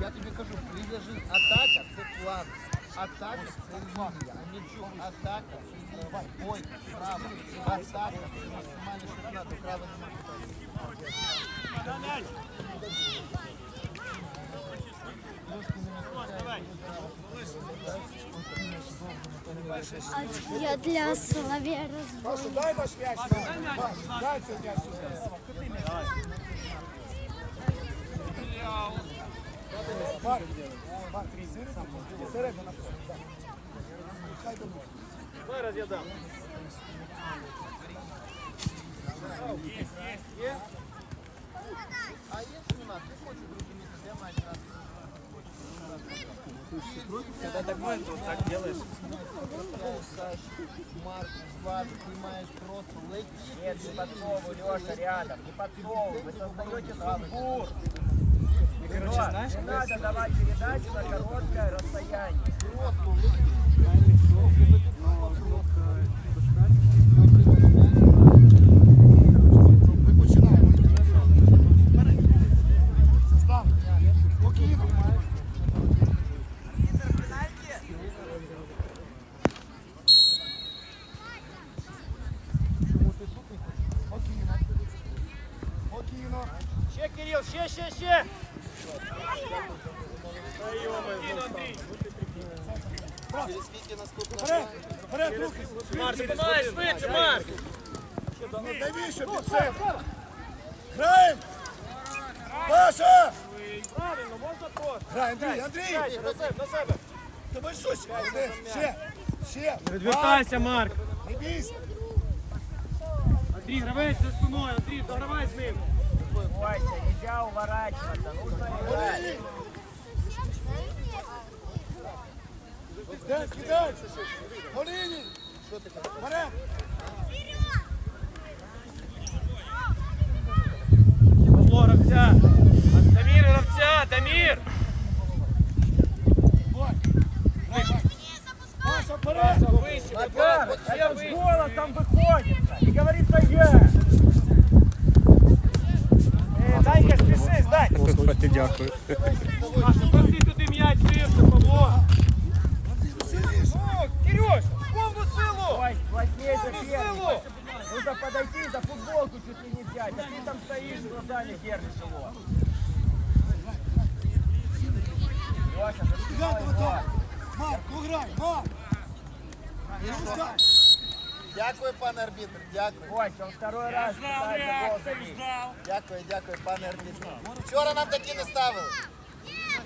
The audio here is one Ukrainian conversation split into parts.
Я тобі кажу, прив'яжи. Атака це план. Атака це лінія. Амінчук, атака це лінія. Ой, право. Атака це максимальний ширина, до права немає питань. А я для Соловія розбив. Паша, дай наш м'яч. Паш, дай цей м'яч сюди. Марк, Марк, середина, середина. так. Хай домой. Зараз я дам. А якщо у нас не хочу зрозуміти, де має грати. Когда так будет, то так делаешь. Саш, Марк, Влад, ти маєш просто летіти. Нет, не подсовывай, Леша, рядом, не подсовывай, вы создаете сумбур. Короче, знаешь, Не надо давать передачу на короткое расстояние. Марк, допомагай швидше, Марк. Навіщо під себе? Граємо! Паша! Правильно, можна просто. Грай, Андрій, Андрій! На себе, на себе. Тебе що ще? Ще, ще, ще. Відвертайся, Марк. Не бійся. Андрій, гравець за спиною, Андрій, догравай з ним. Вася, нельзя уворачиваться, нужно играть. Олій! Де кидай! Оліні! Що ти кажеш? Вперед! Павло, гравця. Дамір, гравця, Дамір. Бой! Грай, грай! Паша, вперед! Вище, Макар, ще это с вище. голосом выходит. И говорится я. Э, Дай-ка спеши, дай. Маша, проси туди м'яч, ширше, Павло. Сильніше! О, Кирюш, повну силу. Ой, плотнее Повну соперник. силу. Нужно подойти, за футболку чуть ли не взять, а ты там стоишь, глазами держишь его. Леша, за спиной Ребята, вот его. так! Марк, ну грай! Марк! Не пускай! Дякую, пане арбітр. Дякую. Вася, он второй раз пытается гол забить. Дякую, дякую, пане арбітр. Вчора нам такі не ставили. Єв,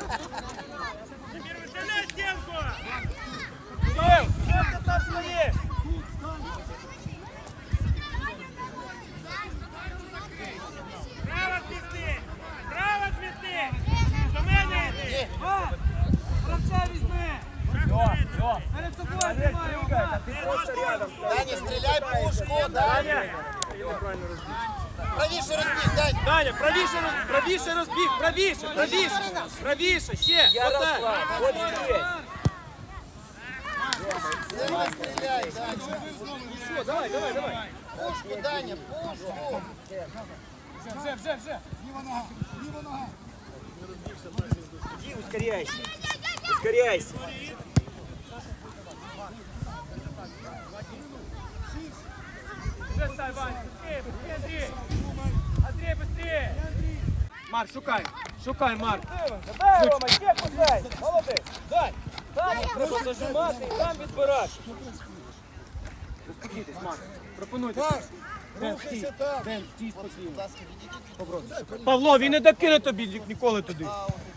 Вже, вже, вже, вже! Ліва нога! Ліва нога! Иди, ускоряйся. Ускоряйся. Вже стань, Ваня, быстрее, быстрее, Андрей. Андрей, быстрее. Марк, шукай, шукай, Марк. Дай, Рома, кепку дай. Молодець. Дай. Там треба зажимати і там відбирати. Успокійтесь, Марк. Пропонуйте. Рухайся там! Ден, стій спокійно. Будь ласка, відійдіть. Павло, він не докине тобі ніколи туди.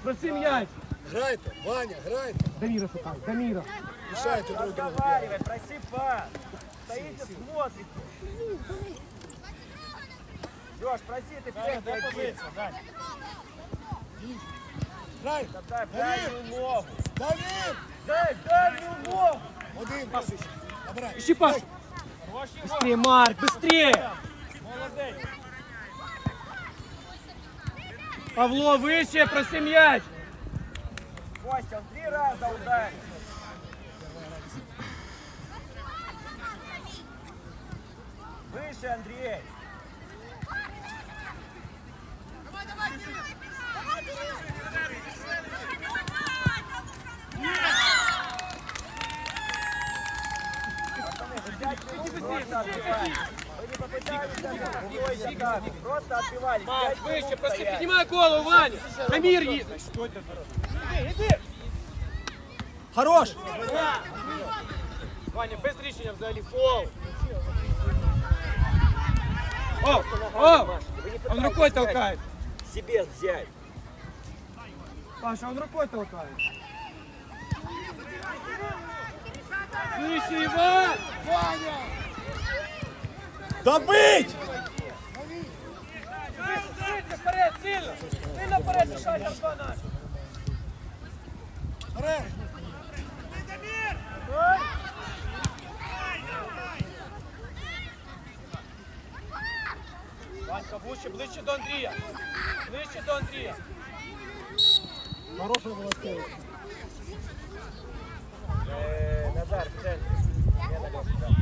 Проси м'яч. Грайте! Ваня, грайте! Даміра шукай, Даміра. Мішайте друг другу! Разговаривай, проси пас. Стоите, смотрите. Леш, проси, ты в центре один. Грай! Дай дальнюю ногу. Давид! Дай дальнюю ногу. Один! Набирай! Ищи Пашу. Быстрее, Марк, быстрее. Павло, вище, проси м'яч. Костя, три раза ударил. Выше, Андрей. Просто отбивали. Просто отбивали. Маш, выше, просто поднимай голову, Ваня. Камир едет. Иди. Хорош. Ваня, без рішення взяли Фол. О, о, он рукой толкает. Себе взять. Паша, он рукой толкает. Слышь, Иван! Ваня! Добить! Сильно вперед, сильно! Сильно вперед, мішай там два наші. Ванька, ближче, ближче до Андрія. Ближче до Андрія. Хорошая волоскова. Назар, в на Лёшу,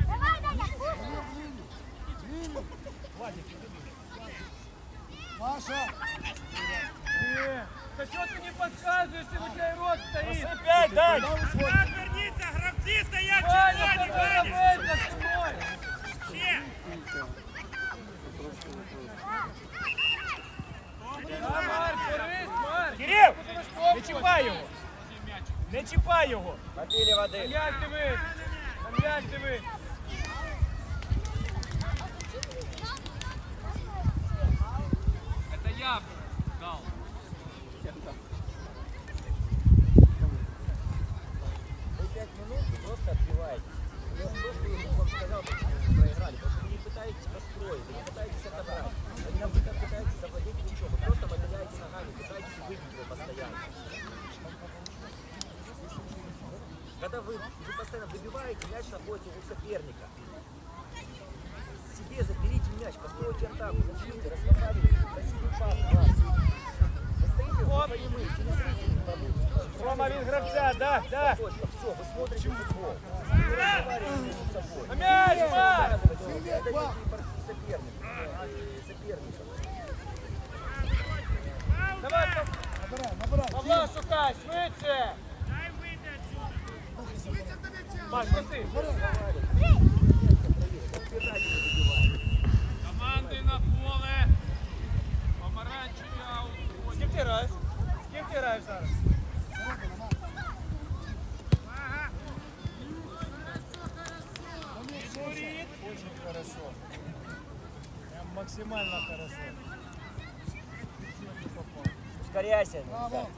Ускоряйся. Браво!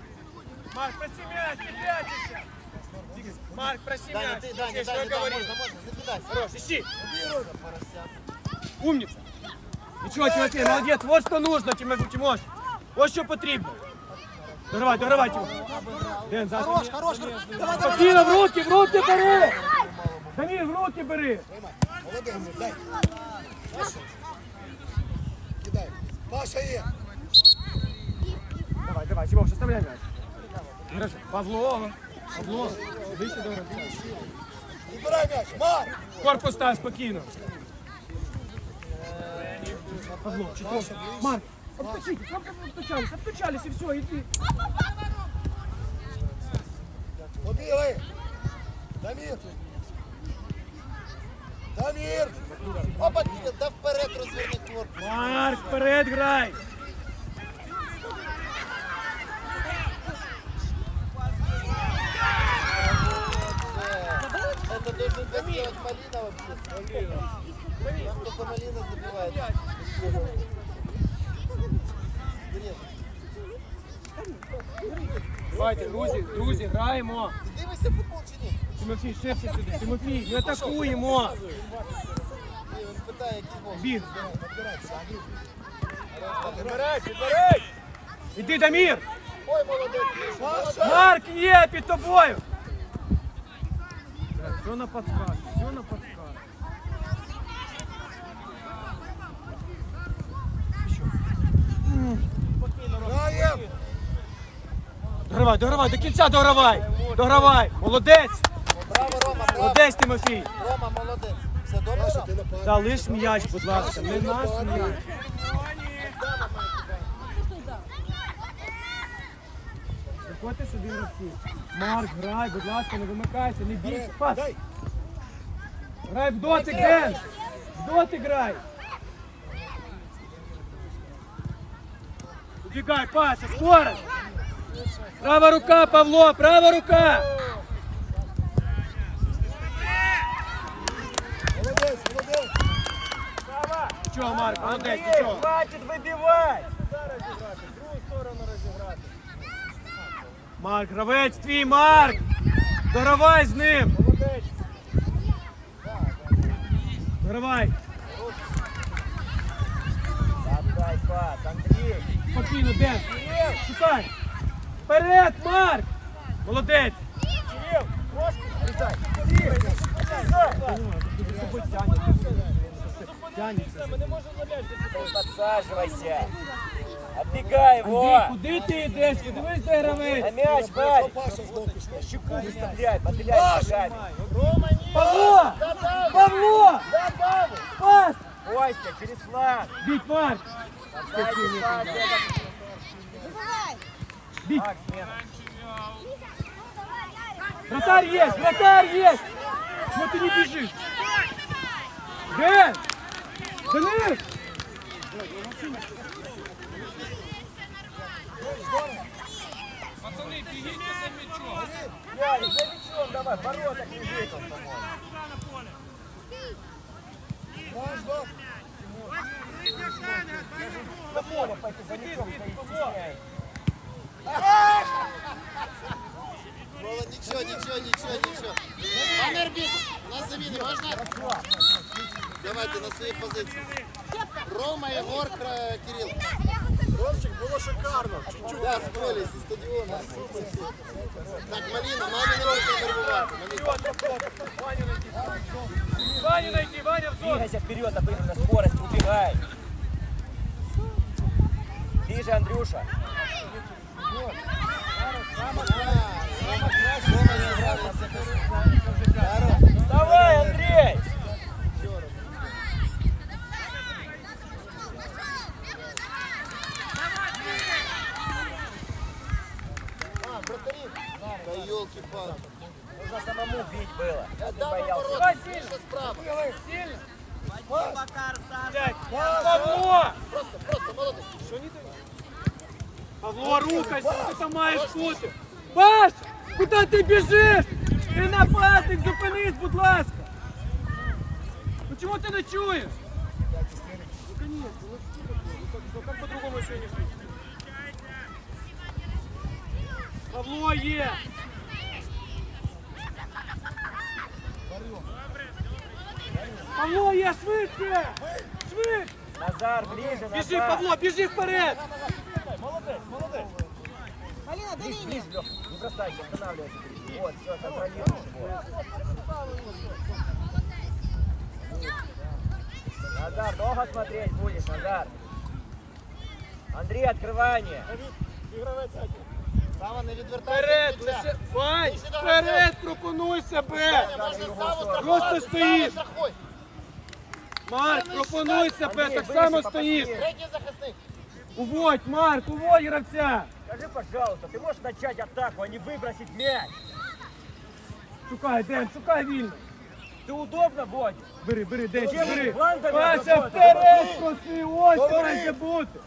Марк, проси мяч, не прячься! Марк, проси Даня, мяч! ты, Даня, Здесь, Даня, что да, я говорил. можно, можно, закидайся. Хорош, ищи! Поросят. Умница! Нічого, Тимофей, молодець, вот що нужно, Тимофей, Тимош. Ось що потрібно. Догравай, догравай, Тимофей. Ден, зараз. Хорош, хорош, хорош! Давай, давай! Спокійно, в руки, в руки бери! Дамір, в руки бери! Молодець, дай! Паша! Кидай! Паша є! Давай, давай, Тимош, оставляй мяч. Хорошо. Павло, Павло, вище до гравця. Забирай м'яч! Марк! Корпус став спокійно. Павло, четвертый. Марк, обстучитесь, вам как обстучались, обстучались и все, иди. Побігли! Дамір! Дамір! Опа, да вперед розверни корпус. Марк, вперед грай! Малина вообще. Нас только Малина забивает. Давайте, друзі, друзі, граємо. ти дивишся футбол чи ні? Тимофій, ширше сюди. Тимофій, ми атакуємо. Ні, Він питає, який гол. Біг. Забирай, забирай! Іди, Дамір. Ой, молодець. Марк є під тобою. Все на подсказ, все на Догравай, догравай, до кінця догравай. Догравай. Молодець. Браво, Рома, браво. Молодець, Тимофій. Рома, молодець. Все добре, Рома? ти напад. Залиш м'яч, будь ласка, не наш м'яч. Заходьте собі гравці. Марк, грай, будь ласка, не вимикайся, не бійся. Пас. Дай. Грай в дотик, Ден. В дотик грай. Убегай, Паша, скорость. Права рука, Павло, права рука. Молодець, молодець. Нічого, Марк, молодець, Андрей, нічого. хватит выбивать! Марк, гравець твій, Марк. Догравай з ним. Догравай. Отдай пас, Андрей! Спокійно, Ден. Шукай. Вперед, Марк. Молодець. Кирилл, ножку срезай! Кирилл, срезай! Тянеться. Ты подсаживайся! Отбегай Андрій, его! куди ти йдеш? Подивись, де На гравець. мяч, парень! Паша збоку став. Щеку выставляй, мотыляй ногами! Павло! Павло! Пас! Костя, через фланг! Біть, Марк. Отдайте пас, этот. Біть. Макс, смена! Вратарь є, вратарь є. Чого ти не біжиш? Де? Денис! Ярик, за мячом давай, в воротах лежит по-моему. Нічого, нічого, нічого, нічого. Пане арбітр, на заміни можна? Давайте на свої позиції. Рома, Єгор, Кра- Ромчик, було шикарно. Чуть-чуть. Да, з поля, зі стадіону. Так, Маліна, мамі не можна нервувати. Маліна. Ваню найти, Ваня в зону. Двигайся вперед, обыгрывай на скорость, убегай. Ближе, Андрюша. Вставай, бути. Паш, куди ти біжиш? Ти нападник, зупинись, будь ласка. Чому ти не чуєш? Ну, конечно, ну как, по-другому еще не слышно? Павло є! Павло є, швидше! Швидше! Назар, ближе, Біжи, Павло, біжи вперед! Ближе, ближе, Лёх. Не бросайся, останавливайся. Вот, все, контролируешь его. Назар, долго смотреть будешь, Назар. Андрей, открывание. Сава, не відвертайся Вперед! лише- Вань! Вперед! Пропонуй себе! Просто стоїть. Марк, пропонуй себе! Так само стоїш! Третій захисник. Уводь, Марк, уводь гравця! Скажи, пожалуйста, ты можешь начать атаку, а не выбросить мяч? Шукай, Ден, шукай вільно! Ты удобно водишь? Бери, бери, Ден, Чим бери! флангами Паша, робота? вперед! Проси, ось ти Говори. має бути!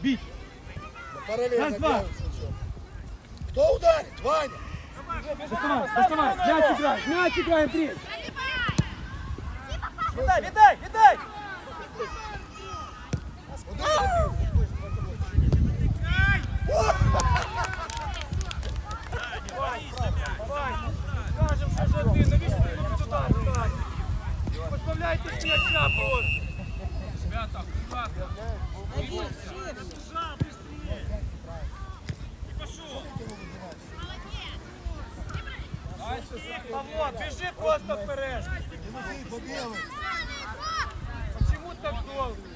Біть! Паралельно Раз, два. бьются, чё. Кто ударит? Ваня. Доставай, доставай! Мяч играй! Мяч играй, Андрей! Видай, видай, видай! Давай! Павло, біжи просто вперед! Почему так долго?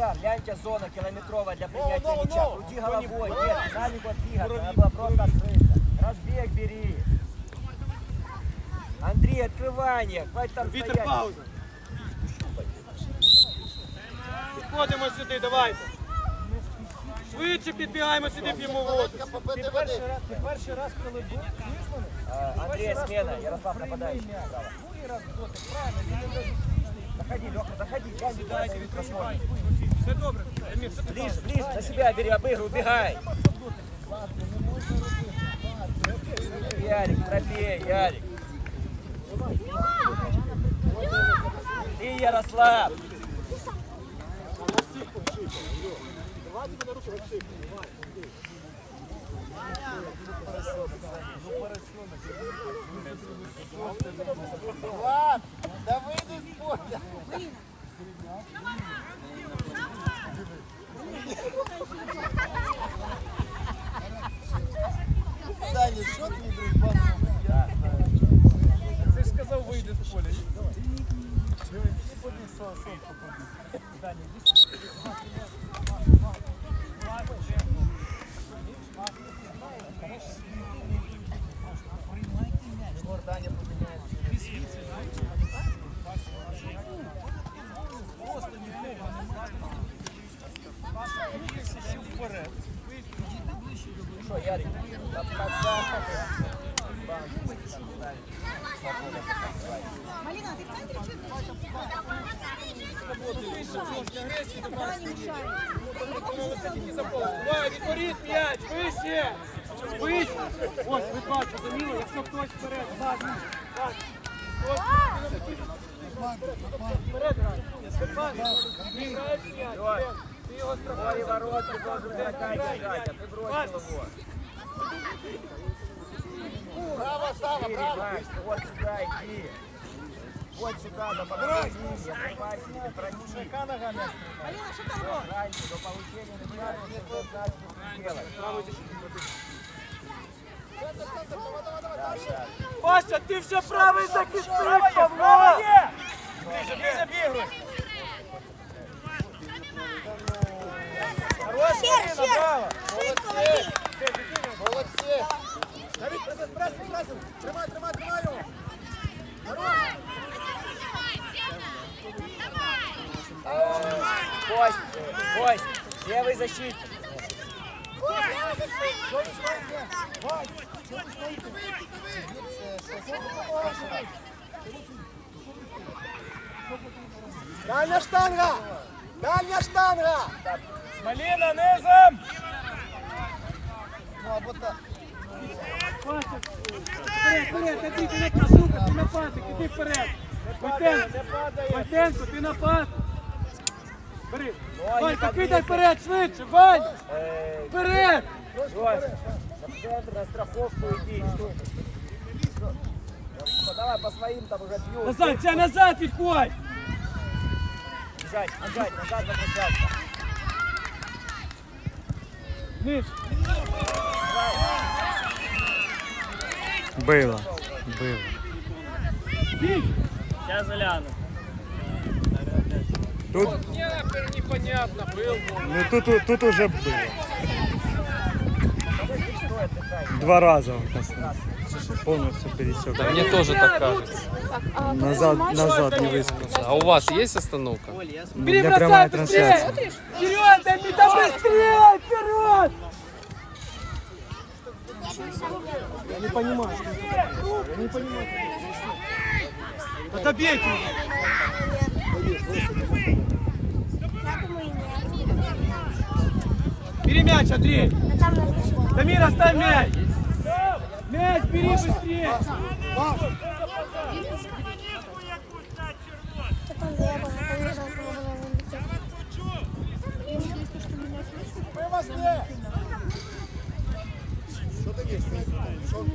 Ар- Назар, гляньте, зона километровая для принятия no, мяча. no. Крути головой, нет, на него двигаться, надо было просто открыться. Разбег бери. Андрей, открывание, хватит там Вітер, стоять. пауза. Підходимо сюди, давайте. Швидше підбігаємо сюди, п'ємо воду. Попити води. Ти перший раз, коли був, чуєш мене? А, Андрей, смена. Ярослав нападающий. Прийми м'яч. Справа. Другий раз в дотик, правильно, він не даже фізичний. Заходи, Леха, заходи. Я не дайте микрофон. Все добре. Ближ, ближ, на себя бери, обыграй, убегай. Ярик, трофей, Ярик. Ты, Ярослав. Давайте на руку, вообще, Влад, да вийди з поля. Саня, що твій друг бачив? Ти ж сказав, вийде з поля. Что, Ярик? Да, пока. Давай, відворіт м'яч, вище! Вище! Ось, ви бачите, заміну, якщо хтось вперед, так, так. Ось, вперед грай. Степан, ти граєш м'яч, Лен, ти його Твой страхуєш. ворот ты должен игрока держать, а ты бросил его. Право, Сава, Иди, право. Макс, вот сюда иди. Вот сюда, до получения, попасть, не проси. Яка нога м'яч? Раньше, до получения награды, нужно знать, что делать. Вася, ти вже правий захисник, Павло! Ближе, ближе, бегай. Давай, Серж, Серж, швидко Молодці! лови. Молодці! Давид, пресен, пресен, пресен! Тримай, тримай, тримай його! Давай! Кость, Кость, левый защитник. Кость, левый Що ви защитник. стоїте? Вась, що ви стоїте? Дивіться, що ви робите? Дальня штанга! Дальня штанга! Так, Малина, низом! Ну, або так. Вася, вперед, вперед, іди, ти не казука, ти нападник, іди вперед. Мартенко, Мартенко, ти напад. Бери. Ванька, кидай вперед, швидше, Вань! Вперед! На центр, на страховку иди. Давай по своим там уже бьют. Назад, ця назад відходь! Бежать, бежать, назад возвращаться. Было, было. Сейчас заляну. Тут... непонятно, был. Ну тут, тут уже было. Два раза. Полностью пересек. Да мне тоже так кажется. Назад, назад не выспался. А у вас есть остановка? У Бери, меня бросай, прямая трансляция. Вперед, да быстрее, вперед! Я не понимаю, что это. Я не понимаю. Думаю, нет. Бери мяч, Андрей. Дамир, оставь мяч. Мяч бери Паша, быстрее! Паша, Паша. Что ты есть? Что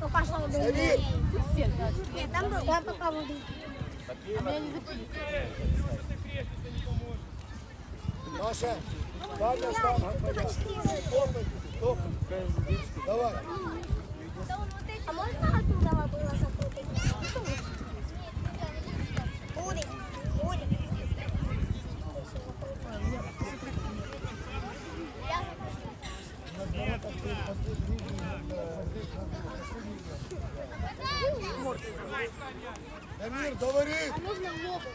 Ну, пошла в дом. Нет, там был. Да, пока буду. А меня не записывают. Маша! Давай. А можно оттуда было запутать? Будет, будет. Дамир, говори. А нужно в ногу.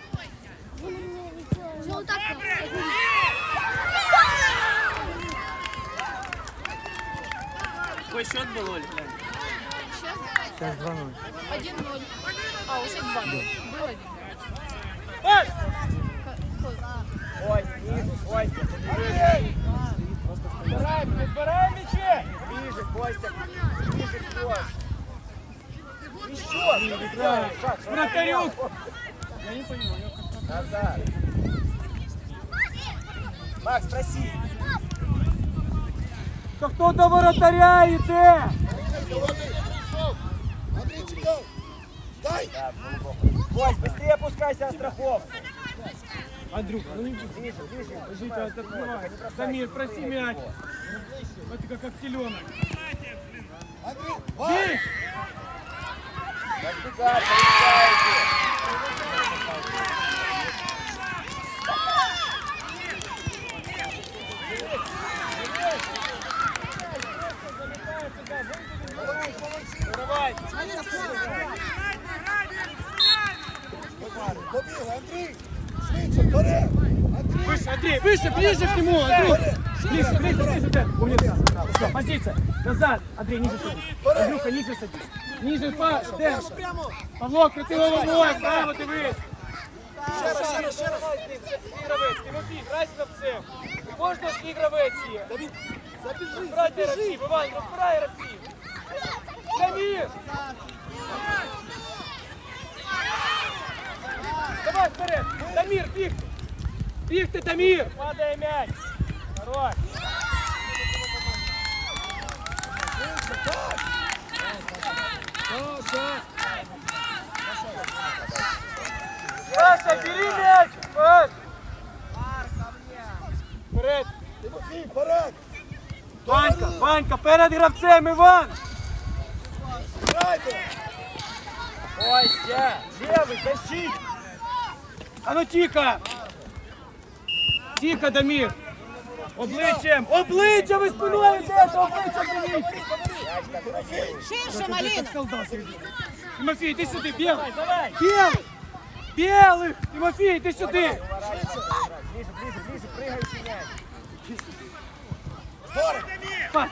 Ну так. Какой счет был, Оль? Сейчас 2-0. 1-0. А, уже 2. Было 1. Паш! Ой, ниже, ой, Збираємо, не збираємо м'ячі! ближе, Костя, ближе к Костя. Еще, шаг, шаг, Вратарюк! Я не понял, я назад. Макс, проси. Та хто до воротаря йде? Дай! Вось, быстрее опускайся, Астрахов! Андрюк, ну не ближе, ближе. Подождите, открывай. Самир, проси мяч. Вот ты как актеленок. Андрюк, Бей! Разбегаться, разбегайте! Позиция. Назад. Андрей, ниже садись. Андрюха, ниже садись. Ниже, пас, Дэн. Павло, крути головой, право дивись. Ще раз, ще раз, ще раз. Ігравець, Тимофій, грай гравцем. Можна ж ігравець є. Забіжи, Збирайте забіжи. гравців, Іван, розбирай гравців. Давай вперед! Дамір, бігти! Бігти, Дамір! Падає м'яч! Хорош! Паша, бери перед гравцем, Іван! Грайте. Костя, левый, защит. А ну тихо! Тихо, Дамір! Обличчям! Обличчям ви спиною йдете! Обличчям дивіться! Ширше, Малина. Тимофій, іди сюди, білий! Білий! Білий! Тимофій, іди сюди! Ближе, ближе, ближе, прыгающий мяч. Здорово. Пас!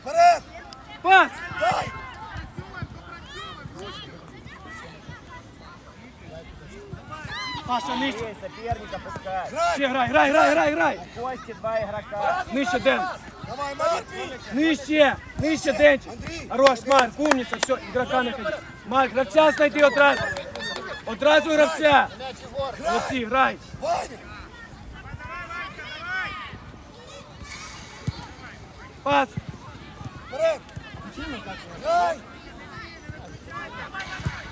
Вперед. Пас! Дай. Паша, нижче! Соперника пускай. Ще грай, грай, грай, грай, грай! У Кости два игрока. Нижче, Ден! Давай, Марк. Нижче! Нижче, Денчик! Хорош, Марк, умниця, все, ігрока не ходи. Марк, гравця знайди одразу! Одразу гравця! Молодці, грай! Пас!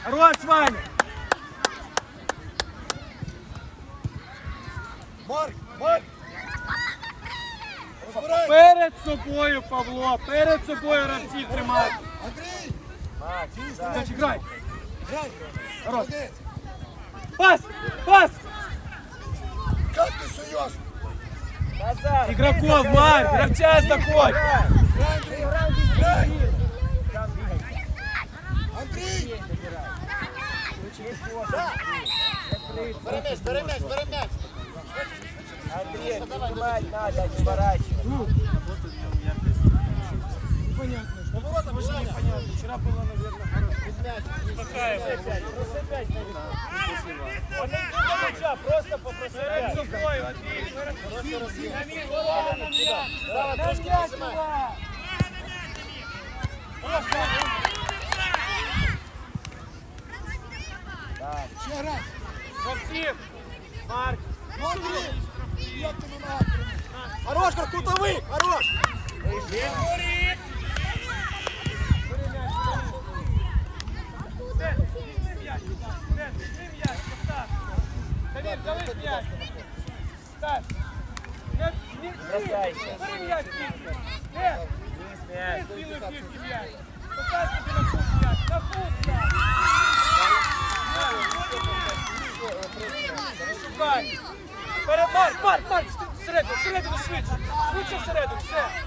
Хорош, Ваня! Марк, Марк. Перед собою, Павло, перед собою гравців тримай. Андрій. Макс. Значить, грай. Грай. Хорош. Пас! Пас! Как ти суєш? Назар. Игроков, Марк, гравця! Грай, Андрій. Бери м'яч, бери м'яч. Понятно. Вчера было, наверное, просто. Гравців. Марк. Ну, Хорош, как кутовий. Хорош. Ден, візьми м'яч. Ден, візьми м'яч, постав. Дамір, залиш м'яч. Став. Не, не, Бросайся. Бери м'яч, Віктор. Ден, Вниз мяч. ти білий фірки м'яч. Постав собі на кут м'яч. На кут м'яч. Шукай. Марк, Марк, Марк, всередину, всередину швидше. Швидше всередину, все.